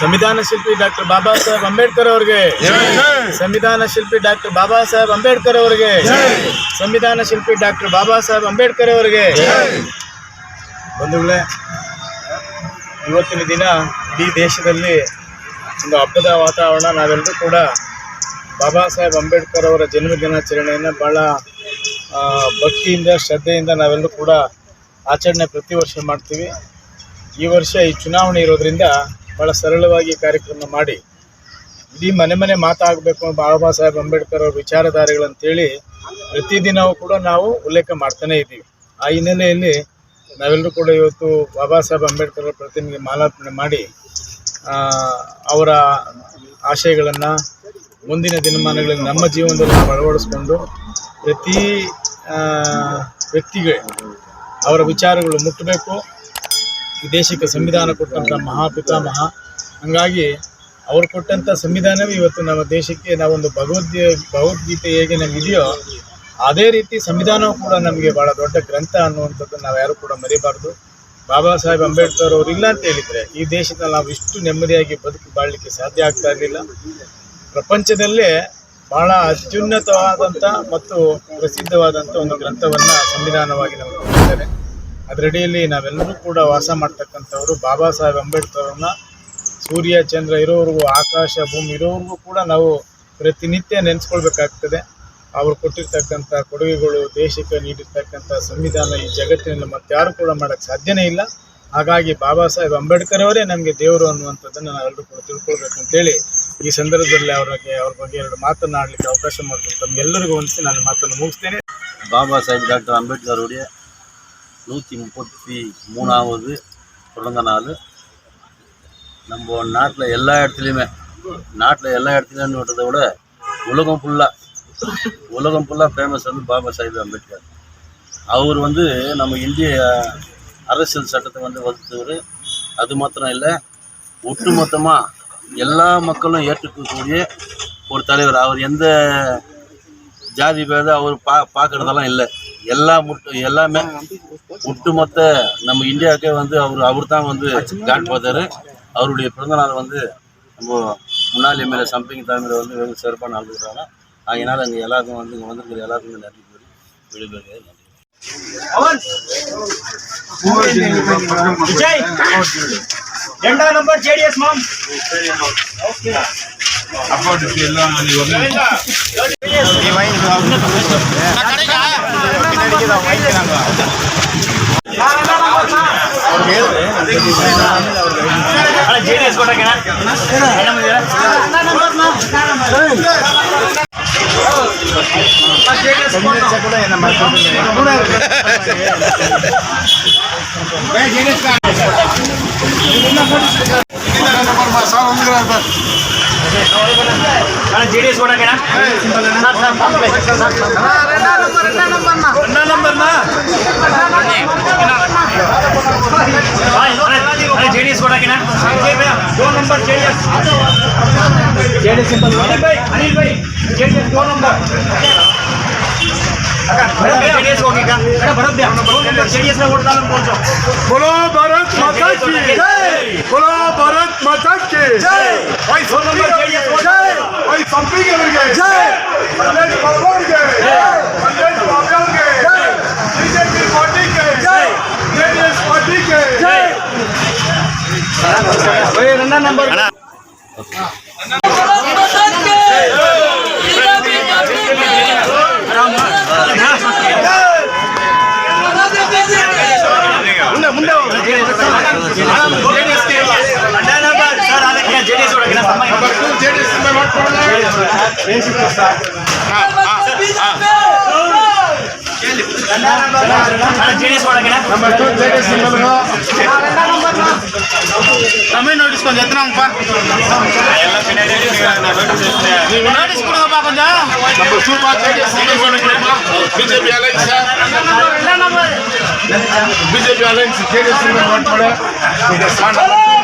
ಸಂವಿಧಾನ ಶಿಲ್ಪಿ ಡಾಕ್ಟರ್ ಬಾಬಾ ಸಾಹೇಬ್ ಅಂಬೇಡ್ಕರ್ ಅವರಿಗೆ. ಸಂವಿಧಾನ ಶಿಲ್ಪಿ ಡಾಕ್ಟರ್ ಬಾಬಾ ಸಾಹೇಬ್ ಅಂಬೇಡ್ಕರ್ ಅವರಿಗೆ. ಸಂವಿಧಾನ ಶಿಲ್ಪಿ ಡಾಕ್ಟರ್ ಬಾಬಾ ಸಾಹೇಬ್ ಅಂಬೇಡ್ಕರ್ ಅವರಿಗೆ. ಬಂಧುಗಳೇ ಇವತ್ತಿನ ದಿನ ಇಡೀ ದೇಶದಲ್ಲಿ ಒಂದು ಹಬ್ಬದ ವಾತಾವರಣ ನಾವೆಲ್ಲರೂ ಕೂಡ ಬಾಬಾ ಸಾಹೇಬ್ ಅಂಬೇಡ್ಕರ್ ಅವರ ಜನ್ಮ ದಿನಾಚರಣೆಯನ್ನು ಭಾಳ ಭಕ್ತಿಯಿಂದ ಶ್ರದ್ಧೆಯಿಂದ ನಾವೆಲ್ಲರೂ ಕೂಡ ಆಚರಣೆ ಪ್ರತಿ ವರ್ಷ ಮಾಡ್ತೀವಿ. ಈ ವರ್ಷ ಈ ಚುನಾವಣೆ ಇರೋದ್ರಿಂದ ಭಾಳ ಸರಳವಾಗಿ ಕಾರ್ಯಕ್ರಮ ಮಾಡಿ. ಇಡೀ ಮನೆ ಮನೆ ಮಾತಾಗಬೇಕು ಬಾಬಾ ಸಾಹೇಬ್ ಅಂಬೇಡ್ಕರ್ ಅವ್ರ ವಿಚಾರಧಾರೆಗಳಂತೇಳಿ ಪ್ರತಿದಿನವೂ ಕೂಡ ನಾವು ಉಲ್ಲೇಖ ಮಾಡ್ತಾನೇ ಇದ್ದೀವಿ. ಆ ಹಿನ್ನೆಲೆಯಲ್ಲಿ ನಾವೆಲ್ಲರೂ ಕೂಡ ಇವತ್ತು ಬಾಬಾ ಸಾಹೇಬ್ ಅಂಬೇಡ್ಕರ್ ಅವರ ಪ್ರತಿಮೆಗೆ ಮಾಲಾರ್ಪಣೆ ಮಾಡಿ ಅವರ ಆಶಯಗಳನ್ನು ಮುಂದಿನ ದಿನಮಾನಗಳಲ್ಲಿ ನಮ್ಮ ಜೀವನದಲ್ಲಿ ಅಳವಡಿಸ್ಕೊಂಡು ಪ್ರತಿ ವ್ಯಕ್ತಿಗೆ ಅವರ ವಿಚಾರಗಳು ಮುಟ್ಟಬೇಕು. ಈ ದೇಶಕ್ಕೆ ಸಂವಿಧಾನ ಕೊಟ್ಟಂಥ ಮಹಾಪಿತಾಮಹ. ಹಂಗಾಗಿ ಅವ್ರು ಕೊಟ್ಟಂಥ ಸಂವಿಧಾನವೇ ಇವತ್ತು ನಮ್ಮ ದೇಶಕ್ಕೆ ನಾವೊಂದು ಭಗವದ್ಗೀ, ಭಗವದ್ಗೀತೆ ಹೇಗೆ ನಮಗಿದೆಯೋ ಅದೇ ರೀತಿ ಸಂವಿಧಾನವೂ ಕೂಡ ನಮಗೆ ಭಾಳ ದೊಡ್ಡ ಗ್ರಂಥ ಅನ್ನುವಂಥದ್ದು ನಾವು ಯಾರು ಕೂಡ ಮರಿಬಾರ್ದು. ಬಾಬಾ ಸಾಹೇಬ್ ಅಂಬೇಡ್ಕರ್ ಅವರು ಇಲ್ಲ ಅಂತ ಹೇಳಿದರೆ ಈ ದೇಶದಲ್ಲಿ ನಾವು ಇಷ್ಟು ನೆಮ್ಮದಿಯಾಗಿ ಬದುಕು ಬಾಳಲಿಕ್ಕೆ ಸಾಧ್ಯ ಆಗ್ತಾ ಇರಲಿಲ್ಲ. ಪ್ರಪಂಚದಲ್ಲೇ ಬಹಳ ಅತ್ಯುನ್ನತವಾದಂಥ ಮತ್ತು ಪ್ರಸಿದ್ಧವಾದಂಥ ಒಂದು ಗ್ರಂಥವನ್ನು ಸಂವಿಧಾನವಾಗಿ ನಾವು ಕೊಟ್ಟಿದ್ದಾರೆ. ಅದರಡಿಯಲ್ಲಿ ನಾವೆಲ್ಲರೂ ಕೂಡ ವಾಸ ಮಾಡ್ತಕ್ಕಂಥವರು ಬಾಬಾ ಸಾಹೇಬ್ ಅಂಬೇಡ್ಕರ್ ಅವ್ರನ್ನ ಸೂರ್ಯ, ಚಂದ್ರ ಇರೋವರೆಗೂ, ಆಕಾಶ, ಭೂಮಿ ಇರೋವರೆಗೂ ಕೂಡ ನಾವು ಪ್ರತಿನಿತ್ಯ ನೆನೆಸ್ಕೊಳ್ಬೇಕಾಗ್ತದೆ. ಅವರು ಕೊಟ್ಟಿರ್ತಕ್ಕಂಥ ಕೊಡುಗೆಗಳು, ದೇಶಕ್ಕೆ ನೀಡಿರ್ತಕ್ಕಂಥ ಸಂವಿಧಾನ ಈ ಜಗತ್ತಿನಲ್ಲಿ ಮತ್ತಾರು ಕೂಡ ಮಾಡೋಕ್ಕೆ ಸಾಧ್ಯನೇ ಇಲ್ಲ. ಹಾಗಾಗಿ ಬಾಬಾ ಸಾಹೇಬ್ ಅಂಬೇಡ್ಕರ್ ಅವರೇ ನಮಗೆ ದೇವರು ಅನ್ನುವಂಥದ್ದನ್ನು ನಾವೆಲ್ಲರೂ ಕೂಡ ತಿಳ್ಕೊಳ್ಬೇಕು ಅಂತೇಳಿ ಈ ಸಂದರ್ಭದಲ್ಲಿ ಅವ್ರಿಗೆ, ಅವ್ರ ಬಗ್ಗೆ ಎರಡು ಮಾತನಾಡಲಿಕ್ಕೆ ಅವಕಾಶ ಮಾಡ್ತೀನಿ ತಮಗೆಲ್ಲರಿಗೂ ಒಂದ್ಸಿ ನಾನು ಮಾತನ್ನು ಮುಗಿಸ್ತೇನೆ. ಬಾಬಾ ಸಾಹೇಬ್ ಡಾಕ್ಟರ್ ಅಂಬೇಡ್ಕರ್ ಅವರಿಗೆ நூற்றி முப்பத்தி மூணாவது பிறந்த நாள் நம்ம நாட்டில் எல்லா இடத்துலையுமே நாட்டில் எல்லா இடத்துலையும் விட்டதை விட உலகம் ஃபுல்லாக உலகம் ஃபுல்லாக ஃபேமஸ் வந்து பாபா சாஹிப் அம்பேத்கர். அவர் வந்து நம்ம இந்திய அரசியல் சட்டத்தை வந்து வகுத்தவர். அது மாத்திரம் இல்லை ஒட்டுமொத்தமாக எல்லா மக்களும் ஏற்றுக்கக்கூடிய ஒரு தலைவர். அவர் எந்த ஜாதி பேதம் அவர் பா பார்க்குறதெல்லாம் இல்லை. எல்லா முட்டு எல்லாமே ஒட்டுமொத்த நம்ம இந்தியாவுக்கே வந்து அவர் அவர் தான் வந்து காட் பார்த்தாரு அவருடைய பிறந்தநாள் வந்து நம்ம முன்னாள் எம்எல்ஏ சம்பிங் தமிழ் வந்து வெகு சிறப்பாக நடந்துக்கிறாங்க. அதனால் இங்கே எல்லாருக்கும் வந்து இங்கே வந்திருக்கிற எல்லாருக்குமே நன்றி கூறி விடுபெறுகிறது நன்றி. நீ வாங்கிக்கலாம் ஜேடிஎஸ் கொண்டாங்க என்ன? ಜೆಡಿಎಸ್ ಓಡಾಕೇನಾ JDS ಓಡಾಕೇನಾ number JDS JDS Anil bye Anil bye JDS phone number JDS ಹೋಗಿ ಬರೋದ್ಯಾ ಜೆಡಿಎಸ್ ಓಡ್ತಾ ಅಂತ बोलो भारत माता ಜೆಡಿಎಸ್ ಒಳಗಿನ number two JDS kami notice kau nang pak. Notice kau nggak pakai jah? Nampak cuma saja sih kau nggak pakai. Bisa balance ya? Bisa balance sih kau nggak pakai. Bisa balance sih kau.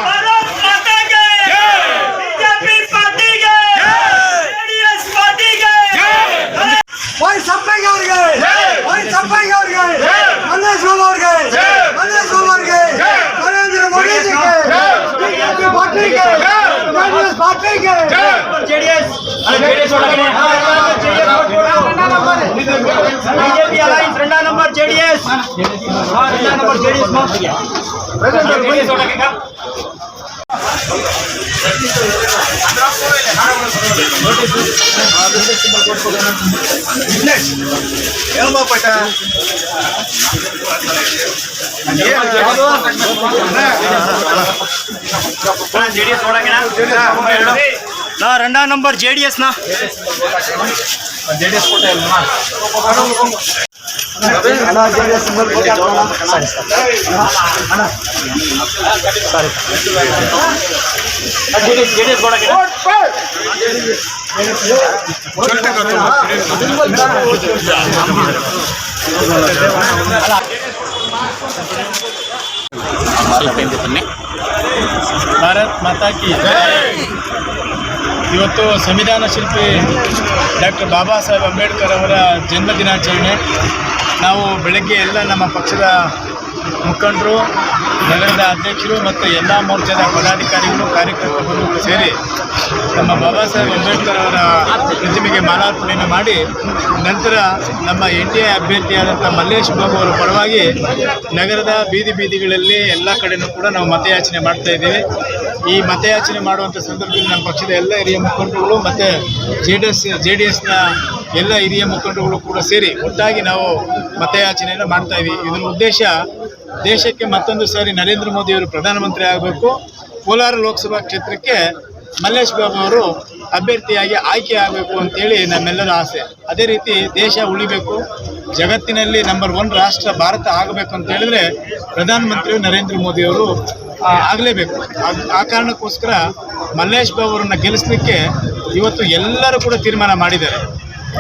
JDS. JDS ಹೇಳ್ಬಾಪಟ JDS ನೋಡಕ್ಕೆ ನಾ ರೆಂಡಾ number J D S ನಾ भारत माता की जय ಇವತ್ತು ಸಂವಿಧಾನ ಶಿಲ್ಪಿ ಡಾಕ್ಟರ್ ಬಾಬಾ ಸಾಹೇಬ್ ಅಂಬೇಡ್ಕರ್ ಅವರ ಜನ್ಮ ದಿನಾಚರಣೆ ನಾವು ಬೆಳಗ್ಗೆ ಎಲ್ಲ ನಮ್ಮ ಪಕ್ಷದ ಮುಖಂಡರು, ನಗರದ ಅಧ್ಯಕ್ಷರು ಮತ್ತು ಎಲ್ಲ ಮೋರ್ಚಾದ ಪದಾಧಿಕಾರಿಗಳು ಕಾರ್ಯಕರ್ತರು ಸೇರಿ ನಮ್ಮ ಬಾಬಾ ಸಾಹೇಬ್ ಅಂಬೇಡ್ಕರ್ ಅವರ ಪ್ರತಿಮೆಗೆ ಮಾಲಾರ್ಪಣೆಯನ್ನು ಮಾಡಿ, ನಂತರ ನಮ್ಮ ಎನ್ ಡಿ ಎ ಅಭ್ಯರ್ಥಿಯಾದಂಥ ಮಲ್ಲೇಶ್ ಬಾಬು ಅವರ ಪರವಾಗಿ ನಗರದ ಬೀದಿ ಬೀದಿಗಳಲ್ಲಿ ಎಲ್ಲ ಕಡೆನೂ ಕೂಡ ನಾವು ಮತಯಾಚನೆ ಮಾಡ್ತಾ ಇದ್ದೀವಿ. ಈ ಮತಯಾಚನೆ ಮಾಡುವಂಥ ಸಂದರ್ಭದಲ್ಲಿ ನಮ್ಮ ಪಕ್ಷದ ಎಲ್ಲ ಹಿರಿಯ ಮುಖಂಡರುಗಳು ಮತ್ತು J D S J D ಎಸ್ನ ಎಲ್ಲ ಹಿರಿಯ ಮುಖಂಡರುಗಳು ಕೂಡ ಸೇರಿ ಒಟ್ಟಾಗಿ ನಾವು ಮತಯಾಚನೆಯನ್ನು ಮಾಡ್ತಾ ಇದ್ದೀವಿ. ಇದರ ಉದ್ದೇಶ ದೇಶಕ್ಕೆ ಮತ್ತೊಂದು ಸಾರಿ ನರೇಂದ್ರ ಮೋದಿಯವರು ಪ್ರಧಾನಮಂತ್ರಿ ಆಗಬೇಕು. ಕೋಲಾರ ಲೋಕಸಭಾ ಕ್ಷೇತ್ರಕ್ಕೆ ಮಲ್ಲೇಶ್ ಬಾಬು ಅವರು ಅಭ್ಯರ್ಥಿಯಾಗಿ ಆಯ್ಕೆ ಆಗಬೇಕು ಅಂತೇಳಿ ನಮ್ಮೆಲ್ಲರ ಆಸೆ. ಅದೇ ರೀತಿ ದೇಶ ಉಳಿಬೇಕು. ಜಗತ್ತಿನಲ್ಲಿ ನಂಬರ್ ಒನ್ ರಾಷ್ಟ್ರ ಭಾರತ ಆಗಬೇಕು ಅಂತ ಹೇಳಿದ್ರೆ ಪ್ರಧಾನಮಂತ್ರಿ ನರೇಂದ್ರ ಮೋದಿಯವರು ಆಗಲೇಬೇಕು. ಆ ಕಾರಣಕ್ಕೋಸ್ಕರ ಮಲ್ಲೇಶ್ ಬಾಬು ಅವರನ್ನು ಗೆಲ್ಲಿಸಲಿಕ್ಕೆ ಇವತ್ತು ಎಲ್ಲರೂ ಕೂಡ ತೀರ್ಮಾನ ಮಾಡಿದ್ದಾರೆ.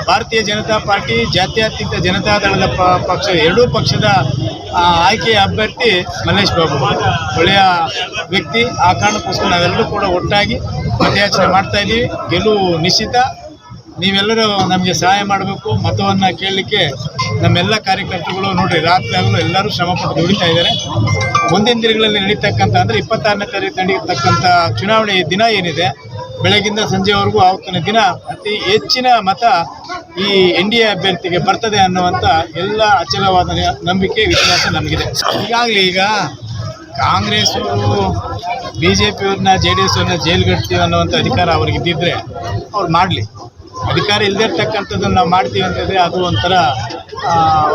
ಭಾರತೀಯ ಜನತಾ ಪಾರ್ಟಿ, ಜಾತ್ಯತೀತ ಜನತಾದಳದ ಪಕ್ಷ, ಎರಡೂ ಪಕ್ಷದ ಆಯ್ಕೆಯ ಅಭ್ಯರ್ಥಿ ಮಲ್ಲೇಶ್ ಬಾಬು. ಒಳ್ಳೆಯ ವ್ಯಕ್ತಿ. ಆ ಕಾರಣಕ್ಕೋಸ್ಕರ ನಾವೆಲ್ಲರೂ ಕೂಡ ಒಟ್ಟಾಗಿ ಮತಯಾಚನೆ ಮಾಡ್ತಾ ಇದ್ದೀವಿ. ಗೆಲುವು ನಿಶ್ಚಿತ. ನೀವೆಲ್ಲರೂ ನಮಗೆ ಸಹಾಯ ಮಾಡಬೇಕು, ಮತವನ್ನು ಕೇಳಲಿಕ್ಕೆ ನಮ್ಮೆಲ್ಲ ಕಾರ್ಯಕರ್ತರುಗಳು ನೋಡಿರಿ, ರಾತ್ರಿ ಆಗಲು ಎಲ್ಲರೂ ಶ್ರಮಪಟ್ಟು ದುಡಿತಾ ಇದ್ದಾರೆ. ಮುಂದಿನ ದಿನಗಳಲ್ಲಿ ನಡೀತಕ್ಕಂಥ, ಅಂದರೆ ಇಪ್ಪತ್ತಾರನೇ ತಾರೀಕು ನಡೀತಕ್ಕಂಥ ಚುನಾವಣೆ ದಿನ ಏನಿದೆ, ಬೆಳಗಿಂದ ಸಂಜೆವರೆಗೂ ಆವತ್ತಿನ ದಿನ ಅತಿ ಹೆಚ್ಚಿನ ಮತ ಈ ಎನ್ ಡಿ ಎ ಅಭ್ಯರ್ಥಿಗೆ ಬರ್ತದೆ ಅನ್ನುವಂಥ ಎಲ್ಲ ಅಚಲವಾದ ನಂಬಿಕೆ, ವಿಶ್ವಾಸ ನಮಗಿದೆ. ಈಗಾಗಲೇ ಈಗ ಕಾಂಗ್ರೆಸ್ ಬಿ ಜೆ ಪಿಯವ್ರನ್ನ ಜೆ ಡಿ ಎಸ್ ಅವ್ರನ್ನ ಜೈಲ್ಗಟ್ತೀವಿ ಅನ್ನುವಂಥ ಅಧಿಕಾರ ಅವ್ರಿಗೆ ಇದ್ದಿದ್ರೆ ಅವ್ರು ಮಾಡಲಿ. ಅಧಿಕಾರ ಇಲ್ಲದೇ ಇರ್ತಕ್ಕಂಥದ್ದನ್ನು ನಾವು ಮಾಡ್ತೀವಿ ಅಂತಂದರೆ ಅದು ಒಂಥರ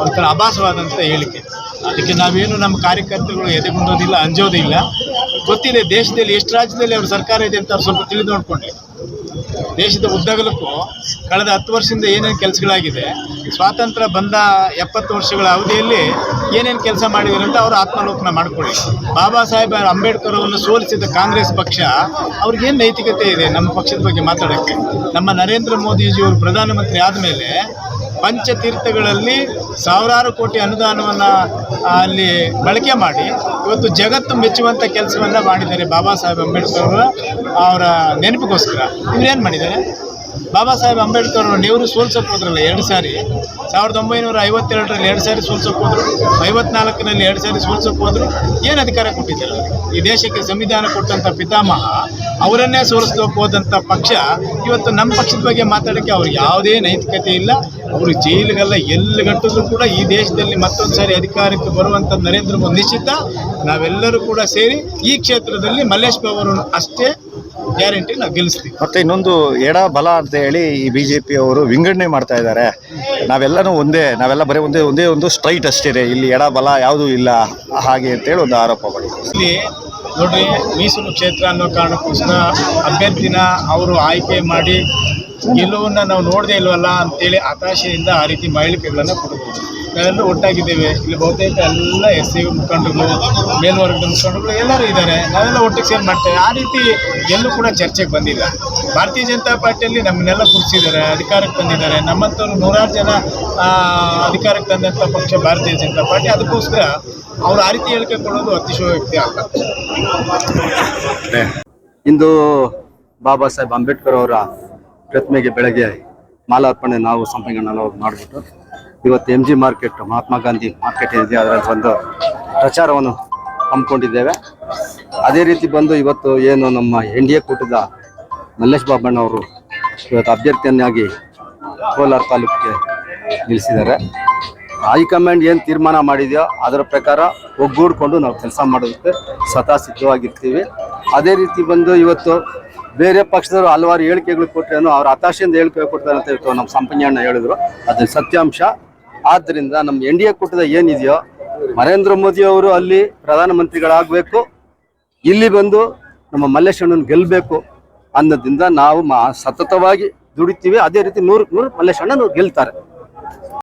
ಒಂಥರ ಅಭಾಸವಾದಂಥ ಹೇಳಿಕೆ. ಅದಕ್ಕೆ ನಾವೇನು ನಮ್ಮ ಕಾರ್ಯಕರ್ತರುಗಳು ಎದೆಗುಂದೋದಿಲ್ಲ ಅಂಜೋದಿಲ್ಲ. ಗೊತ್ತಿದೆ, ದೇಶದಲ್ಲಿ ಎಷ್ಟು ರಾಜ್ಯದಲ್ಲಿ ಅವ್ರ ಸರ್ಕಾರ ಇದೆ ಅಂತ ಸ್ವಲ್ಪ ತಿಳಿದು ನೋಡ್ಕೊಂಡ್ರಿ. ದೇಶದ ಉದ್ದಗಲಕ್ಕೂ ಕಳೆದ ಹತ್ತು ವರ್ಷದಿಂದ ಏನೇನು ಕೆಲಸಗಳಾಗಿದೆ, ಸ್ವಾತಂತ್ರ್ಯ ಬಂದ ಎಪ್ಪತ್ತು ವರ್ಷಗಳ ಅವಧಿಯಲ್ಲಿ ಏನೇನು ಕೆಲಸ ಮಾಡಿದ್ದಾರೆ ಅಂತ ಅವರು ಆತ್ಮಾಲೋಕನ ಮಾಡಿಕೊಳ್ಳಿ. ಬಾಬಾ ಸಾಹೇಬ್ ಅಂಬೇಡ್ಕರ್ ಅವರನ್ನು ಸೋಲಿಸಿದ ಕಾಂಗ್ರೆಸ್ ಪಕ್ಷ ಅವ್ರಿಗೇನು ನೈತಿಕತೆ ಇದೆ ನಮ್ಮ ಪಕ್ಷದ ಬಗ್ಗೆ ಮಾತಾಡೋಕ್ಕೆ? ನಮ್ಮ ನರೇಂದ್ರ ಮೋದಿಜಿಯವರು ಪ್ರಧಾನಮಂತ್ರಿ ಆದಮೇಲೆ ಪಂಚತೀರ್ಥಗಳಲ್ಲಿ ಸಾವಿರಾರು ಕೋಟಿ ಅನುದಾನವನ್ನು ಅಲ್ಲಿ ಬಳಕೆ ಮಾಡಿ ಇವತ್ತು ಜಗತ್ತು ಮೆಚ್ಚುವಂಥ ಕೆಲಸವನ್ನು ಮಾಡಿದ್ದಾರೆ ಬಾಬಾ ಸಾಹೇಬ್ ಅಂಬೇಡ್ಕರ್ ಅವರ ಅವರ ನೆನಪಿಗೋಸ್ಕರ ಇವರೇನು ಮಾಡಿದ್ದಾರೆ? ಬಾಬಾ ಸಾಹೇಬ್ ಅಂಬೇಡ್ಕರ್ ನೇವರು ಸೋಲ್ಸೋಕೆ ಹೋದ್ರಲ್ಲ ಎರಡು ಸಾರಿ. ಸಾವಿರದ ಒಂಬೈನೂರ ಐವತ್ತೆರಡರಲ್ಲಿ ಎರಡು ಸಾರಿ ಸೋಲ್ಸೋಕೆ ಹೋದರು, ಐವತ್ನಾಲ್ಕರಲ್ಲಿ ಎರಡು ಸಾರಿ ಸೋಲ್ಸೋಕೆ ಹೋದರು. ಏನು ಅಧಿಕಾರ ಕೊಟ್ಟಿದ್ದಾರೆ? ಈ ದೇಶಕ್ಕೆ ಸಂವಿಧಾನ ಕೊಟ್ಟಂಥ ಪಿತಾಮಹ ಅವರನ್ನೇ ಸೋಲಿಸ್ಲಿಕ್ಕೆ ಹೋದಂಥ ಪಕ್ಷ ಇವತ್ತು ನಮ್ಮ ಪಕ್ಷದ ಬಗ್ಗೆ ಮಾತಾಡೋಕ್ಕೆ ಅವ್ರಿಗೆ ಯಾವುದೇ ನೈತಿಕತೆ ಇಲ್ಲ. ಅವರು ಜೈಲಿಗೆಲ್ಲ ಎಲ್ಲಿ ಗಟ್ಟಿದ್ರು ಕೂಡ ಈ ದೇಶದಲ್ಲಿ ಮತ್ತೊಂದು ಸಾರಿ ಅಧಿಕಾರಕ್ಕೆ ಬರುವಂಥ ನರೇಂದ್ರ ಮೋದಿ ನಿಶ್ಚಿತ. ನಾವೆಲ್ಲರೂ ಕೂಡ ಸೇರಿ ಈ ಕ್ಷೇತ್ರದಲ್ಲಿ ಮಲ್ಲೇಶ್ ಬಾಬು ಅವರನ್ನು ಅಷ್ಟೇ ಗ್ಯಾರಂಟಿ ನಾವು ಗೆಲ್ಲಿಸ್ತೀವಿ. ಮತ್ತೆ ಇನ್ನೊಂದು ಎಡ ಬಲ ಅಂತ ಹೇಳಿ ಈ ಬಿ ಜೆ ಪಿ ಅವರು ವಿಂಗಡಣೆ ಮಾಡ್ತಾ ಇದ್ದಾರೆ. ನಾವೆಲ್ಲನೂ ಒಂದೇ ನಾವೆಲ್ಲ ಬರೀ ಒಂದೇ ಒಂದೇ ಒಂದು ಸ್ಟ್ರೈಟ್ ಅಷ್ಟೇ ಇಲ್ಲಿ ಎಡ ಬಲ ಯಾವುದೂ ಇಲ್ಲ. ಹಾಗೆ ಅಂತೇಳಿ ಒಂದು ಆರೋಪ ಮಾಡಿದ್ದಾರೆ ಇಲ್ಲಿ ನೋಡ್ರಿ ಮೀಸಲು ಕ್ಷೇತ್ರ ಅನ್ನೋ ಕಾರಣಕ್ಕೋಸ್ಕರ ಅಭ್ಯರ್ಥಿನ ಅವರು ಆಯ್ಕೆ ಮಾಡಿ ಗೆಲುವನ್ನು ನಾವು ನೋಡದೇ ಇಲ್ವಲ್ಲ ಅಂತೇಳಿ ಹತಾಶೆಯಿಂದ ಆ ರೀತಿ ಮಹಿಳಿಕೆಗಳನ್ನು ಕೊಡಬಹುದು ನಾವೆಲ್ಲರೂ ಒಟ್ಟಾಗಿದ್ದೇವೆ. ಇಲ್ಲಿ ಬಹುತೇಕ ಎಲ್ಲ ಎಸ್ ಸಿ ಮುಖಂಡರುಗಳು, ಮೇಲ್ವರ್ಗದ ಮುಖಂಡರುಗಳು ಎಲ್ಲರೂ ಇದ್ದಾರೆ. ನಾವೆಲ್ಲ ಒಟ್ಟಿಗೆ ಸೇರಿ ಮಾಡ್ತೇವೆ. ಆ ರೀತಿ ಎಲ್ಲೂ ಕೂಡ ಚರ್ಚೆಗೆ ಬಂದಿಲ್ಲ. ಭಾರತೀಯ ಜನತಾ ಪಾರ್ಟಿಯಲ್ಲಿ ನಮ್ಮನ್ನೆಲ್ಲ ಕೂರಿಸಿದ್ದಾರೆ, ಅಧಿಕಾರಕ್ಕೆ ತಂದಿದ್ದಾರೆ. ನಮ್ಮಂಥವ್ರು ನೂರಾರು ಜನ ಅಧಿಕಾರಕ್ಕೆ ತಂದಂಥ ಪಕ್ಷ ಭಾರತೀಯ ಜನತಾ ಪಾರ್ಟಿ. ಅದಕ್ಕೋಸ್ಕರ ಅವರು ಆ ರೀತಿ ಹೇಳಿಕೆ ಕೊಡೋದು ವ್ಯಕ್ತಿ ಅಲ್ಲ. ಇಂದು ಬಾಬಾ ಸಾಹೇಬ್ ಅಂಬೇಡ್ಕರ್ ಅವರ ಪ್ರತಿಮೆಗೆ ಬೆಳಗ್ಗೆ ಮಾಲಾರ್ಪಣೆ ನಾವು ಸಂಪಂಗಣ್ಣ ಮಾಡಿಬಿಟ್ಟು ಇವತ್ತು M G market Mahatma Gandhi market ಏನಿದೆ, ಅದರಲ್ಲಿ ಬಂದು ಪ್ರಚಾರವನ್ನು ಹಮ್ಮಿಕೊಂಡಿದ್ದೇವೆ. ಅದೇ ರೀತಿ ಬಂದು ಇವತ್ತು ಏನು ನಮ್ಮ ಎನ್ ಡಿ ಎ ಕೂಟದ ಮಲ್ಲೇಶ್ ಬಾಬಣ್ಣವರು ಇವತ್ತು ಅಭ್ಯರ್ಥಿಯನ್ನಾಗಿ ಕೋಲಾರ ತಾಲೂಕಿಗೆ ನಿಲ್ಲಿಸಿದ್ದಾರೆ. ಹೈಕಮಾಂಡ್ ಏನು ತೀರ್ಮಾನ ಮಾಡಿದೆಯೋ, ಅದರ ಪ್ರಕಾರ ಒಗ್ಗೂಡಿಕೊಂಡು ನಾವು ಕೆಲಸ ಮಾಡೋದಕ್ಕೆ ಸದಾ ಸಿದ್ಧವಾಗಿರ್ತೀವಿ ಅದೇ ರೀತಿ ಬಂದು ಇವತ್ತು ಬೇರೆ ಪಕ್ಷದವರು ಹಲವಾರು ಹೇಳಿಕೆಗಳು ಕೊಟ್ಟರೆ ಅವ್ರ ಹತಾಶೆಯಿಂದ ಹೇಳಿಕೆ ಕೊಡ್ತಾರೆ ಅಂತ ಇವತ್ತು ನಮ್ಮ ಸಂಪನ್ಯಣ್ಣ ಹೇಳಿದ್ರು. ಅದು ಸತ್ಯಾಂಶ. ಆದ್ದರಿಂದ ನಮ್ಮ ಎನ್ ಡಿ ಎ ಕೂಟದ ಏನಿದೆಯೋ ನರೇಂದ್ರ ಮೋದಿ ಅವರು ಅಲ್ಲಿ ಪ್ರಧಾನಮಂತ್ರಿಗಳಾಗಬೇಕು, ಇಲ್ಲಿ ಬಂದು ನಮ್ಮ ಮಲ್ಲೇಶಣ್ಣನ ಗೆಲ್ಲಬೇಕು ಅನ್ನೋದ್ರಿಂದ ನಾವು ಸತತವಾಗಿ ದುಡಿತೀವಿ. ಅದೇ ರೀತಿ ನೂರು ನೂರು ಮಲ್ಲೇಶಣ್ಣನು ಗೆಲ್ತಾರೆ.